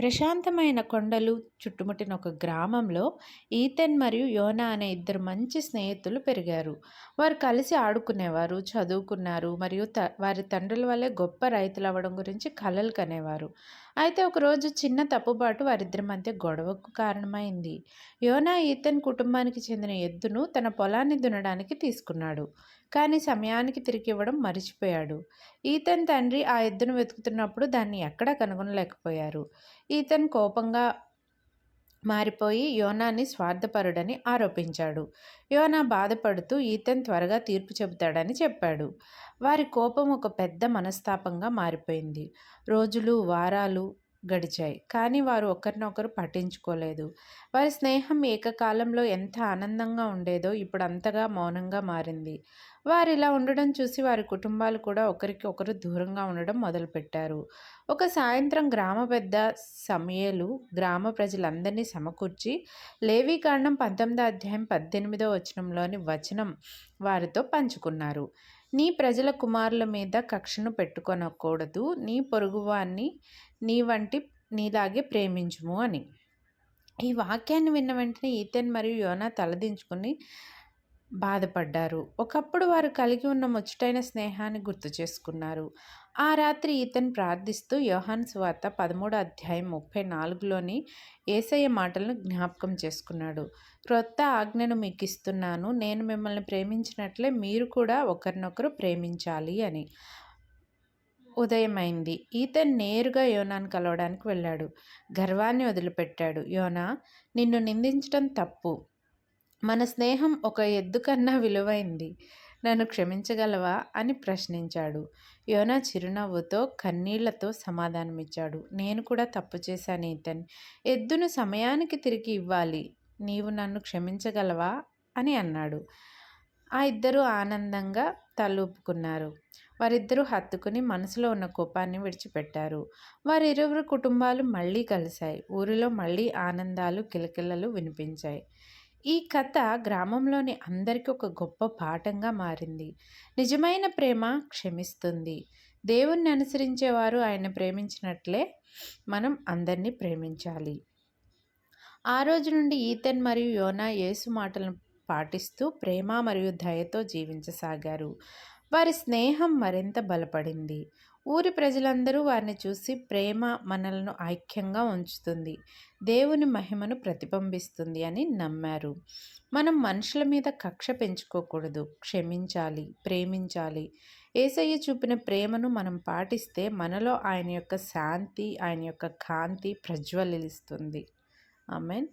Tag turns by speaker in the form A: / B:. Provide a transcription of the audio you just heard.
A: ప్రశాంతమైన కొండలు చుట్టుముట్టిన ఒక గ్రామంలో ఈతన్ మరియు యోనా అనే ఇద్దరు మంచి స్నేహితులు పెరిగారు. వారు కలిసి ఆడుకునేవారు చదువుకున్నారు మరియు త వారి తండ్రుల వల్లే గొప్ప రైతులు అవ్వడం గురించి కలలు కనేవారు. అయితే ఒకరోజు చిన్న తప్పుబాటు వారిద్దరి మధ్య గొడవకు కారణమైంది. యోనా ఈతన్ కుటుంబానికి చెందిన ఎద్దును తన పొలాన్ని దున్నడానికి తీసుకున్నాడు కానీ సమయానికి తిరిగి ఇవ్వడం మరిచిపోయాడు. ఈతన్ తండ్రి ఆ ఎద్దును వెతుకుతున్నప్పుడు దాన్ని ఎక్కడా కనుగొనలేకపోయారు. ఈతన్ కోపంగా మారిపోయి యోనాని స్వార్థపరుడని ఆరోపించాడు. యోనా బాధపడుతూ ఈతన్ త్వరగా తీర్పు చెబుతాడని చెప్పాడు. వారి కోపం ఒక పెద్ద మనస్తాపంగా మారిపోయింది. రోజులు వారాలు గడిచాయి. కానీ వారు ఒకరినొకరు పట్టించుకోలేదు. వారి స్నేహం ఏకకాలంలో ఎంత ఆనందంగా ఉండేదో ఇప్పుడు అంతగా మౌనంగా మారింది. వారు ఇలా ఉండడం చూసి వారి కుటుంబాలు కూడా ఒకరికి ఒకరు దూరంగా ఉండడం మొదలుపెట్టారు. ఒక సాయంత్రం గ్రామ పెద్ద సమయలు గ్రామ ప్రజలందరినీ సమకూర్చి లేవీ కాండం పంతొమ్మిదో అధ్యాయం పద్దెనిమిదో వచనంలోని వచనం వారితో పంచుకున్నారు. నీ ప్రజల కుమారుల మీద కక్షను పెట్టుకొనకూడదు. నీ పొరుగువాన్ని నీ వంటి నీలాగే ప్రేమించుము అని. ఈ వాక్యాన్ని విన్న వెంటనే ఈతెన్ మరియు యోనా తలదించుకుని బాధపడ్డారు. ఒకప్పుడు వారు కలిగి ఉన్న ముచ్చటైన స్నేహాన్ని గుర్తు చేసుకున్నారు. ఆ రాత్రి ఈతన్ ప్రార్థిస్తూ యోహాన్ స్వార్త పదమూడు అధ్యాయం ముప్పై నాలుగులోని ఏసయ్య మాటలను జ్ఞాపకం చేసుకున్నాడు. క్రొత్త ఆజ్ఞను మీకు ఇస్తున్నాను నేను మిమ్మల్ని ప్రేమించినట్లే మీరు కూడా ఒకరినొకరు ప్రేమించాలి అని ఉదయమైంది. ఈతన్ నేరుగా యోనాను కలవడానికి వెళ్ళాడు. గర్వాన్ని వదిలిపెట్టాడు. యోనా నిన్ను నిందించడం తప్పు. మన స్నేహం ఒక ఎద్దు కన్నా విలువైంది. నన్ను క్షమించగలవా అని ప్రశ్నించాడు. యోనా చిరునవ్వుతో కన్నీళ్ళతో సమాధానమిచ్చాడు. నేను కూడా తప్పు చేశాను ఇతన్ ఎద్దును సమయానికి తిరిగి ఇవ్వాలి. నీవు నన్ను క్షమించగలవా అని అన్నాడు. ఆ ఇద్దరు ఆనందంగా తలూపుకున్నారు. వారిద్దరూ హత్తుకుని మనసులో ఉన్న కోపాన్ని విడిచిపెట్టారు. వారిరువురు కుటుంబాలు మళ్ళీ కలిశాయి. ఊరిలో మళ్ళీ ఆనందాలు కిలకిలలు వినిపించాయి. ఈ కథ గ్రామంలోని అందరికీ ఒక గొప్ప పాఠంగా మారింది. నిజమైన ప్రేమ క్షమిస్తుంది. దేవుణ్ణి అనుసరించేవారు ఆయన ప్రేమించినట్లే మనం అందరినీ ప్రేమించాలి. ఆ రోజు నుండి ఈతన్ మరియు యోనా యేసు మాటలను పాటిస్తూ ప్రేమ మరియు దయతో జీవించసాగారు. వారి స్నేహం మరింత బలపడింది. ఊరి ప్రజలందరూ వారిని చూసి ప్రేమ మనలను ఐక్యంగా ఉంచుతుంది. దేవుని మహిమను ప్రతిబింబిస్తుంది అని నమ్మారు. మనం మనుషుల మీద కక్ష పెంచుకోకూడదు. క్షమించాలి ప్రేమించాలి. ఏసయ్య చూపిన ప్రేమను మనం పాటిస్తే మనలో ఆయన యొక్క శాంతి ఆయన యొక్క కాంతి ప్రజ్వలిస్తుంది. ఆమెన్.